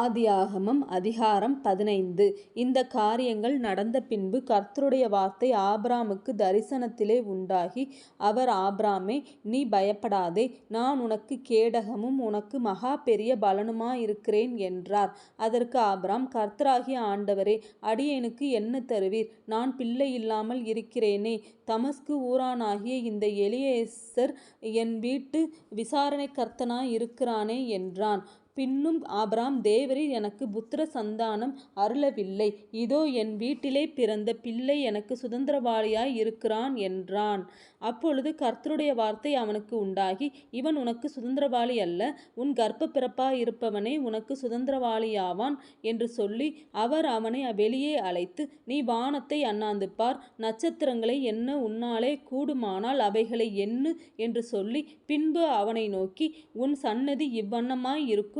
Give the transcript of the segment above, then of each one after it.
ஆதியாகமம் அதிகாரம் பதினைந்து இந்த காரியங்கள் நடந்த பின்பு கர்த்தருடைய வார்த்தை ஆபிராமுக்கு தரிசனத்திலே உண்டாகி அவர் ஆபிராமே நீ பயப்படாதே நான் உனக்கு கேடகமும் உனக்கு மகா பெரிய பலனுமாயிருக்கிறேன் என்றார். அதற்கு ஆபிராம் கர்த்தராகிய ஆண்டவரே அடியேனுக்கு என்ன தருவீர்? நான் பிள்ளை இல்லாமல் இருக்கிறேனே. தமஸ்கு ஊரானாகிய இந்த எலியேசர் என் வீட்டு விசாரணை கர்த்தனா இருக்கிறானே என்றான். பின்னும் ஆபிராம் தேவரீர் எனக்கு புத்திர சந்தானம் அருளவில்லை. இதோ என் வீட்டிலே பிறந்த பிள்ளை எனக்கு சுதந்திரவாளியாய் இருக்கிறான் என்றான். அப்பொழுது கர்த்தருடைய வார்த்தை அவனுக்கு உண்டாகி இவன் உனக்கு சுதந்திரவாளி அல்ல. உன் கர்ப்பப் பிறப்பாயிருப்பவனே உனக்கு சுதந்திரவாளியாவான் என்று சொல்லி அவர் அவனை வெளியே அழைத்து நீ வானத்தை அண்ணாந்து பார் நட்சத்திரங்களை என்ன உன்னாலே கூடுமானால் அவைகளை எண்ணு என்று சொல்லி பின்பு அவனை நோக்கி உன் சன்னதி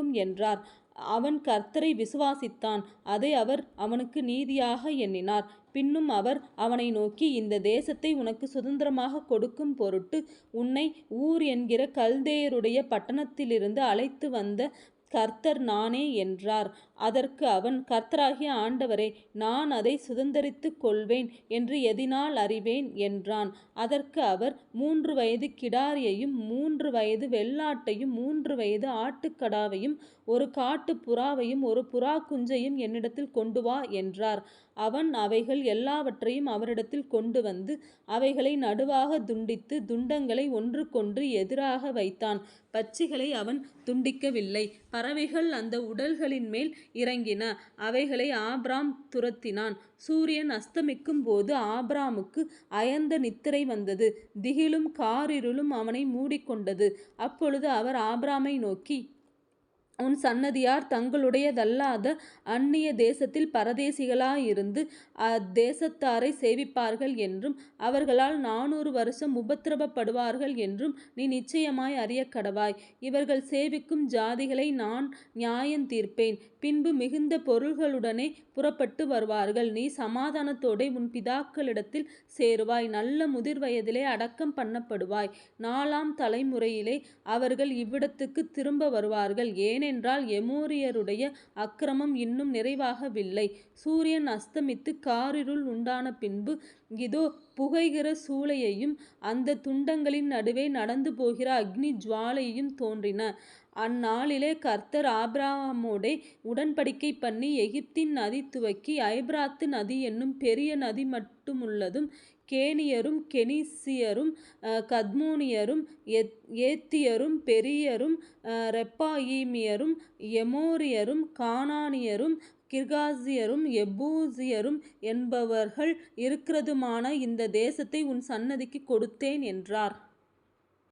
இவ்வண்ணமாயிருக்கும் என்றார். அவன் கர்த்தரை விசுவாசித்தான் அதை அவர் அவனுக்கு நீதியாக எண்ணினார். பின்னும் அவர் அவனை நோக்கி இந்த தேசத்தை உனக்கு சுதந்திரமாக கொடுக்கும் பொருட்டு உன்னை ஊர் என்கிற கல்தேயருடைய பட்டணத்திலிருந்து அழைத்து வந்த கர்த்தர் நானே என்றார். அதற்கு அவன் கர்த்தராகிய ஆண்டவரே நான் அதை சுதந்தரித்துக் கொள்வேன் என்று எதினால் அறிவேன்? என்றான். அதற்கு அவர் மூன்று வயது கிடாரியையும் மூன்று வயது வெள்ளாட்டையும் மூன்று வயது ஆட்டுக்கடாவையும் ஒரு காட்டுப் புறாவையும் ஒரு புறா குஞ்சையும் என்னிடத்தில் கொண்டு வா என்றார். அவன் அவைகள் எல்லாவற்றையும் அவரிடத்தில் கொண்டு வந்து அவைகளை நடுவாக துண்டித்து துண்டங்களை ஒன்றுக்கொன்று எதிராக வைத்தான். பட்சிகளை அவன் துண்டிக்கவில்லை. பறவைகள் அந்த உடல்களின் மேல் இறங்கின. அவைகளை ஆப்ராம் துரத்தினான். சூரியன் அஸ்தமிக்கும்போது ஆப்ராமுக்கு அயர்ந்த நித்திரை வந்தது. திகிலும் காரிருளும் அவனை மூடிக்கொண்டது. அப்பொழுது அவர் ஆப்ராமை நோக்கி உன் சன்னதியார் தங்களுடையதல்லாத அந்நிய தேசத்தில் பரதேசிகளாயிருந்து அத்தேசத்தாரை சேவிப்பார்கள் என்றும் அவர்களால் நானூறு வருஷம் உபத்திரவப்படுவார்கள் என்றும் நீ நிச்சயமாய் அறிய கடவாய் இவர்கள் சேவிக்கும் ஜாதிகளை நான் நியாயம் தீர்ப்பேன் பின்பு மிகுந்த பொருள்களுடனே புறப்பட்டு வருவார்கள். நீ சமாதானத்தோடே உன் பிதாக்களிடத்தில் சேருவாய் நல்ல முதிர் வயதிலே அடக்கம் பண்ணப்படுவாய். நாலாம் தலைமுறையிலே அவர்கள் இவ்விடத்துக்கு திரும்ப வருவார்கள். ஏனென்றால் எமோரியருடைய அக்கிரமம் இன்னும் நிறைவாகவில்லை. சூரியன் அஸ்தமித்து காரிருள் உண்டானபின்பு இதோ புகைகிற சூளையையும் அந்த துண்டங்களின் நடுவே நடந்து போகிற அக்னி ஜுவாலையும் தோன்றின. அந்நாளிலே கர்த்தர் ஆபிராமோடே உடன்படிக்கை பண்ணி எகிப்தின் நதி துவக்கி ஐப்ராத்து நதி என்னும் பெரிய நதி மட்டுமுள்ளதும் கேனியரும் கெனிசியரும் கத்மோனியரும் ஏத்தியரும் பெரியரும் ரெப்பாயீமியரும் எமோரியரும் கானானியரும் கிர்காசியரும் எபூசியரும் என்பவர்கள் இருக்கிறதுமான இந்த தேசத்தை உன் சன்னதிக்கு கொடுத்தேன் என்றார்.